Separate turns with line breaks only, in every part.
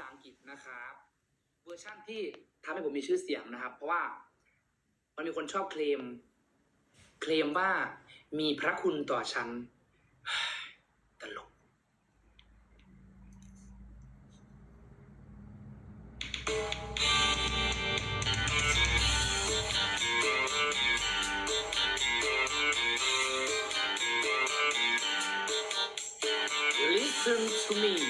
ษาอังกฤษนะครับเวอร์ชั่นที่ทำให้ผมมีชื่อเสียงนะครับ เพราะว่ามันมีคนชอบเคลม เคลมว่ามีพระคุณต่อฉัน ตลก Listen to me.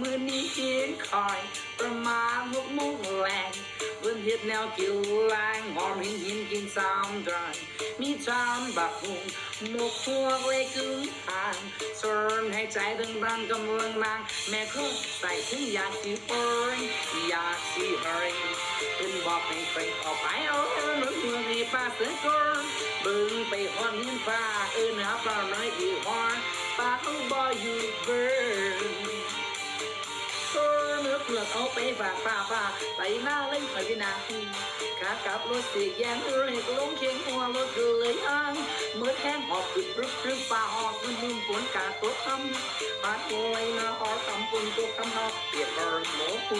มาเขียที่นาแมงดาเลยกึบหน่อยมือนี้เขียนคอย ประมาณหกโมงแรงเบิ่นเฮ็ดแนวกิวแรงหอมหินหินกินสามดอนมีจามบักหุงหมกหัวเล็กกึ่งหางสนให้ใจถึงบ้านกำลังนางแม่ก็ใส่ถึงอยากสิเฮยอยากสิเฮยเป็นบอกให้ใครออกไปเอาเมืองเมืองที่ป้าเสือก่อนเบิ่งไปหอนหินฟ้าเอิ้นหาปลาน้อยที่หอน เนื้อเอาไปฝากป้าป้าไปหน้าเล่นไปที่นาทีขากลับรถสีแยงเออให้ลงเคียงหัวรถเลยอ้างเมื่อแทงหอบขึ้นรึกรึกป่าหอบขึ้นมึงฝนกาตกคำปาดโวยนาหอคำปุ่นตกคำนอกเปียกเบิร์หมูปู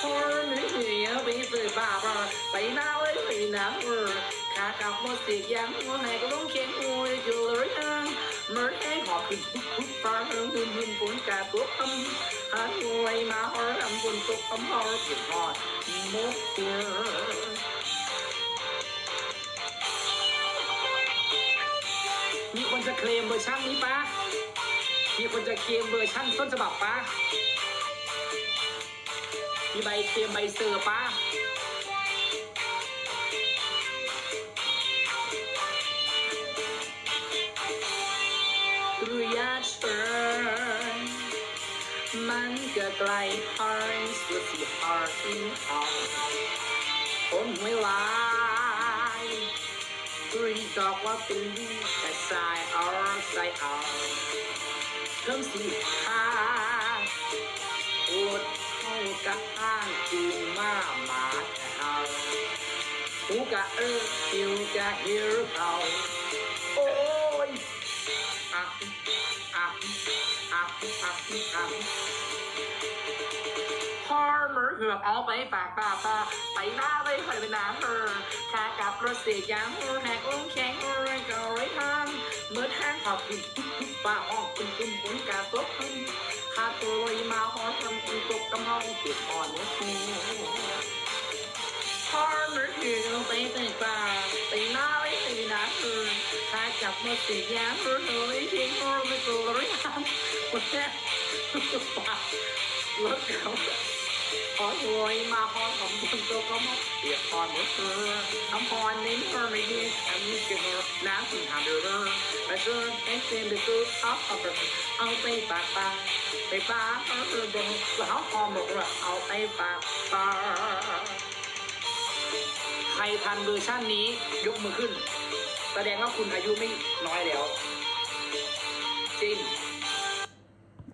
พอเนื้อเหี่ยวไปซื้อป้าป้าไปหน้าเล่นไปนาเออขากลับรถสีแยงหัวให้ลงเคียงหัวอยู่เลยอ้างเมื่อแห้งหอบขึ้นปุ๊บฟ้าเฮิมหึมหึมฝนกาตัวคำ วยมาหอรำบนตกคำหอเก็บหอดมุกเดือมีคนจะเคลมเวอร์ชันนี้ปะมีคนจะเคลมเวอร์ชันต้นฉบับปะมีใบเคลมใบเซอร์ปะ ไกลหายสุดที่หาที่เอาคนไม่ลายรีดอกว่าเป็นแต่สายเอาใส่เอาเพิ่มสีหาอดเข้ากับห้างจูงมาหมาแถวหูกะเออหิวกะหิวเขา เหือกเอาไปฝากป้าป้าไปหน้าไปคอยเป็นน้ำเออขากลับรถเสียยางหัวแหกลงแข็งอะไรก็ไร้ทางเมื่อแทงขอบกินป้าออกคุณคุณผลกาตกขึ้นขาตัวลอยมาหอทำคุณตกกำลังเก็บอ่อนหัวคูพอมือเหือกไปใส่ป้าไปน้าไปคอยเป็นน้ำเออถ้าจับมาติดยางรถเลยทิ้งรถไม่ตัว รถทำคนแค่ปากรถเขาขอรวยมาขอของคนตัวก็มาเปียกพรหมดเธอทำพรนี้ก็ไม่ดีอันนี้เกิดน้ำสิ่งหาเดือดแต่เจอไอ้เส้นเดือดเอาเอาไปเอาไปปากปากไปปากเอาเดือดแล้วหอมบอกว่าเอาไปปากปากใครทันเวอร์ชั่นนี้ยกมือขึ้น แสดงว่าคุณอายุไม่น้อยแล้วจริง